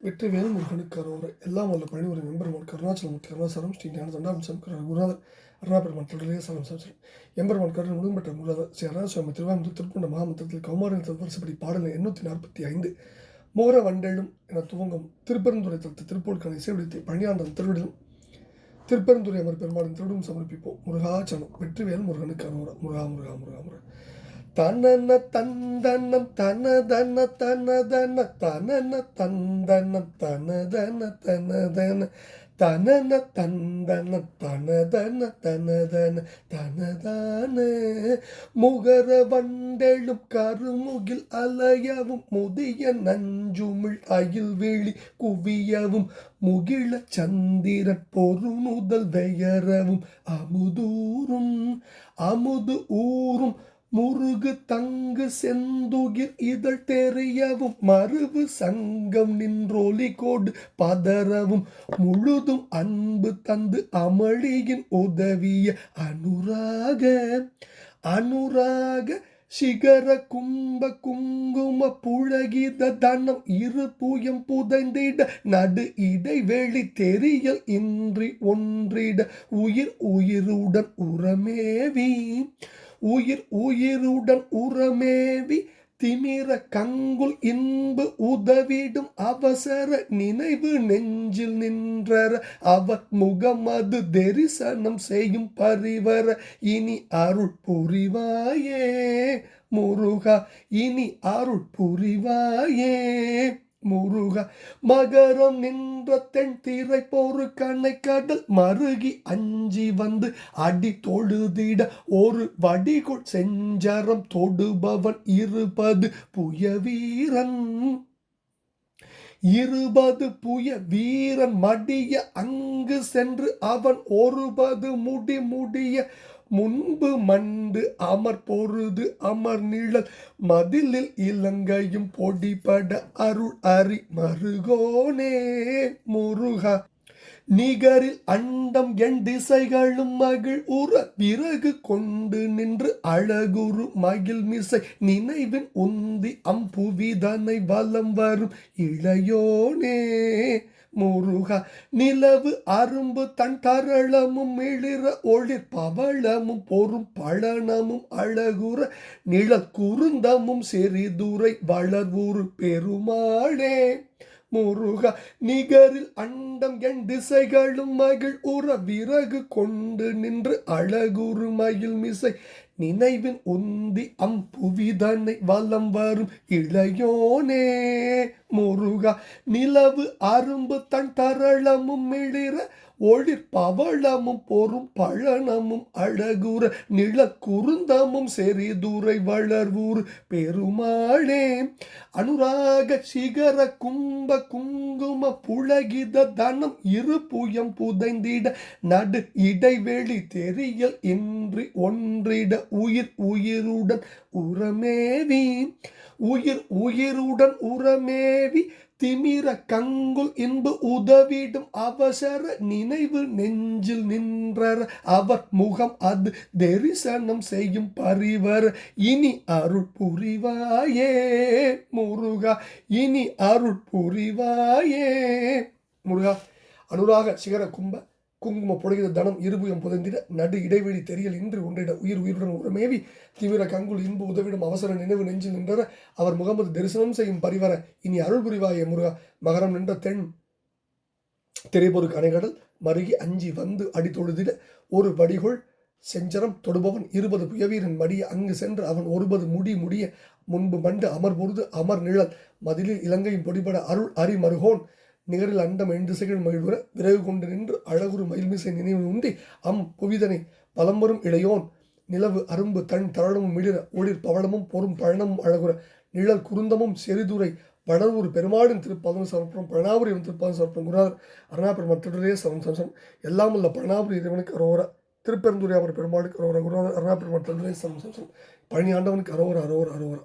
வெற்றிவேல் முருகனுக்கு அரோரை எல்லாம் வல்ல பழனி ஒரு மெம்பெருமான் கருணாச்சலம் கருணாசரம் ஸ்ரீ ஞான தண்டாம்சம் குருநாதர் அருணாபெருமான் தொடரிலே சலம் சம்சரம் எம்பெருமான் கருணை முழும்பெற்ற குருநாதர் ஸ்ரீ அருணாசுவாமி திருவாமூர் திருப்பூண்ட மகாமந்திரத்தில் கௌமாரின் வருஷப்படி பாடல் எண்ணூற்றி நாற்பத்தி ஐந்து. மோர வண்டெழும் என துவங்கும் திருப்பெருந்துறை தத்து திருப்பூர்க்கான இசைவிடத்தை பணியாண்டம் திருவிடலும் திருப்பெருந்துறை அமர் பெருமாளின் திருடும் சமர்ப்பிப்போம் முருகாச்சலம் வெற்றிவேல் முருகனுக்கு அரோரா. முருகா முருகா முருகா முருகா. தனன தந்தனம் தனதன தனதன தனன தந்தனம் தனதன தனதன தனன தந்தன தனதன தனதன தனதான முகர வண்டெழும் கருமுகில் அலையவும் முதிய நஞ்சுமிழ் அயில்வெளி குவியவும் முகிழ சந்திரன் பொருணுதல் வெயரவும் அமுதூரும் அமுது ஊரும் முருகு தங்கு செந்துகிர் இதழ் தெரியவும் மறுவு சங்கம் நின்றோலி கோடு பதறவும் முழுதும் அன்பு தந்து அமளியின் உதவிய அனுராக அனுராக சிகர கும்ப குங்கும புழகித தனம் இரு பூயம் புதைந்திட நடு இடைவெளி தெரியல் இன்றி ஒன்றிட. உயிர் உயிருடன் உரமேவி உயிர் உயிருடன் உரமேவி திமிர கங்குல் இன்பு உதவிடும் அவசர நினைவு நெஞ்சில் நின்றர அவர் முகமது தரிசனம் செய்யும் பரிவர. இனி அருள் புரிவாயே முருகா. இனி அருள் புரிவாயே முருக மகரம் நின்ற தென் தீரை போரு கண்ணை கடல் மருகி அஞ்சி வந்து அடி தொழுதிட ஒரு வடிகுள் செஞ்சரம் தொடுபவன் இருபது புய வீரன். இருபது புய வீரன் மடிய அங்கு சென்று அவன் ஒருபது முடி முடிய முன்பு மண்டு அமர் பொருது அமர் நிழல் மதிலில் இலங்கையும் பொடிபட அருள் அரி மருகோனே முருகா. நிகரில் அண்டம் என் திசைகளும் மகிழ் உற பிறகு கொண்டு நின்று அழகுரு மகிழ் மிசை நினைவின் உந்தி அம்புவிதனை வலம் வரும் இளையோனே. முருகா நிலவு அரும்பு தன் தரளமும் மிளிர ஒளிர் பவளமும் பொறும் பழனமும் அழகுற நில குருந்தமும் சிறிதுரை வளர்வுரு பெருமாளே. முருகா நிகரில் அண்டம் என் திசைகளும் மகிழ் உற விறகு கொண்டு நின்று அழகுரு மயில் மிசை. நினைவின் உந்தி அம்புவிதனை வலம் வரும் இளையோனே முருகா நிலவு அரும்பு தன் தரளமும் மிளிர ஒளிர் பவளமும் பொறும் பழனமும் அழகுற நிழல் குருந்தமும் செறிதுரை வளர்வூர் பெருமாளே. அனுராக சிகர கும்ப குங்கும புழகித தனம் இரு புயம் புதைந்திட நடு இடைவெளி தெரியல் இன்றி ஒன்றிட உயிர் உயிருடன் உரமேவி. உயிர் உயிருடன் உரமேவி திமிர கங்குல் இன்பு உதவிடும் அவசர நினைவு நெஞ்சில் நின்றர் அவர் முகம் அது தரிசனம் செய்யும் பரிவர். இனி அருள் புரிவாயே முருகா இனி அருள் புரிவாயே முருகா. அனுராக சிகர கும்ப குங்கும பொழுகிற தனம் இருபுயம் புதைந்திட நடு இடைவெளி தெரியல் இன்று ஒன்றிட உயிர் உயிருடன் உரமேவி தீவிர கங்குள் இன்பு உதவிடும் அவசர நினைவு நெஞ்சில் நின்றர அவர் முகமது தரிசனம் செய்யும் பரிவர இனி அருள் புரிவாய முருகா. மகரம் நின்ற தென் திரைபொரு கனைகடல் மருகி அஞ்சி வந்து அடி தொழுதிட ஒரு வடிகொள் செஞ்சரம் தொடுபவன் இருபது புயவீரன் மடிய அங்கு சென்று அவன் ஒருபது முடி முடிய முன்பு மண்டு அமர் பொருது அமர் நிழல் மதிலில் இலங்கையும் பொடிபட அருள் அரி மருகோன். நிகரில் அண்டம் எண்டிசைகள் மகிழ்வுற விறகு கொண்டு நின்று அழகுரு மயில்மிசை நினைவு உந்தி அம் புவிதனை பலம்பரும் இளையோன். நிலவு அரும்பு தன் தரளமும் மிளிர ஒளிர் பவளமும் பொறும் பழனமும் அழகுற நிழல் குருந்தமும் செறிதுரை வடலூர் பெருமாடின் திருப்பாதம் சமர்ப்பணம் பிரணாபுரியின் திருப்பாதம் சமர்ப்பணம் குருநாதர் அருணாபெருமான் திருடரே சமம் சம்சம் எல்லாம் உள்ள பழனாபுரி இறைவனுக்கு அரோர திருப்பெருந்துரை அவர் பெருமாளுக்கு அரோர குருநாதர் அருணாபெருமான் திருடரே சமம் சம்சம் பழனி ஆண்டவனுக்கு அரோர அரோர அரோரா